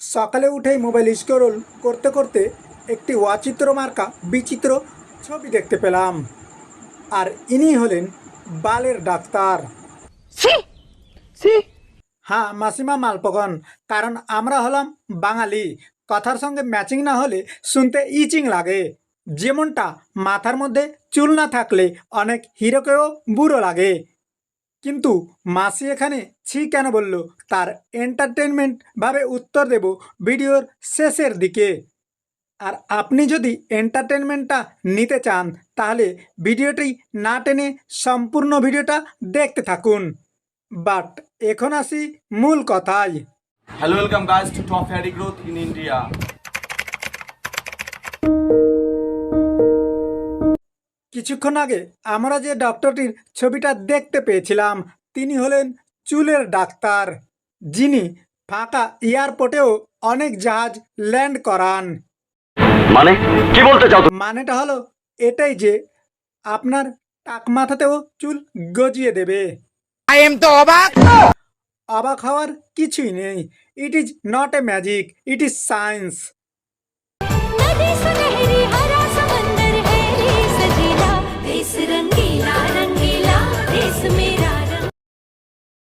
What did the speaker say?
সকালে উঠেই mobile scroll করতে করতে একটি অচিত্র মার্কা বিচিত্র ছবি দেখতে পেলাম। আর ইনি হলেন বালের ডাক্তার। হ্যাঁ মাসিমা মালপগন কারণ আমরা হলাম বাঙালি। কথার সঙ্গে ম্যাচিং না হলে শুনতে ইচিং লাগে। যেমনটা মাথার মধ্যে চুল না থাকলে অনেক হিরোকেও বুড়ো লাগে। কিন্তু মাসি এখানে ছি কেন বলল? তার এন্টারটেনমেন্ট ভাবে উত্তর দেব ভিডিওর শেষের দিকে। আর আপনি যদি এন্টারটেনমেন্টটা নিতে চান, তাহলে ভিডিওটি না টেনে সম্পূর্ণ ভিডিওটা দেখতে থাকুন। বাট এখন আসি মূল কথায়। Hello welcome guys to Top Harry Growth in India. কিছুক্ষণ আগে আমরা যে ডক্টরটির ছবিটা দেখতে পেয়েছিলাম তিনি হলেন চুলের ডাক্তার যিনি ফাঁকা এয়ারপোর্টেও অনেক জাহাজ ল্যান্ড করান। মানে? কি বলতে চাও মানেটা হলো এটাই যে আপনার টাক মাথাতেও চুল গজিয়ে দেবে। আই এম তো অবাক অবাক হওয়ার কিছুই নেই। It is not a magic it is science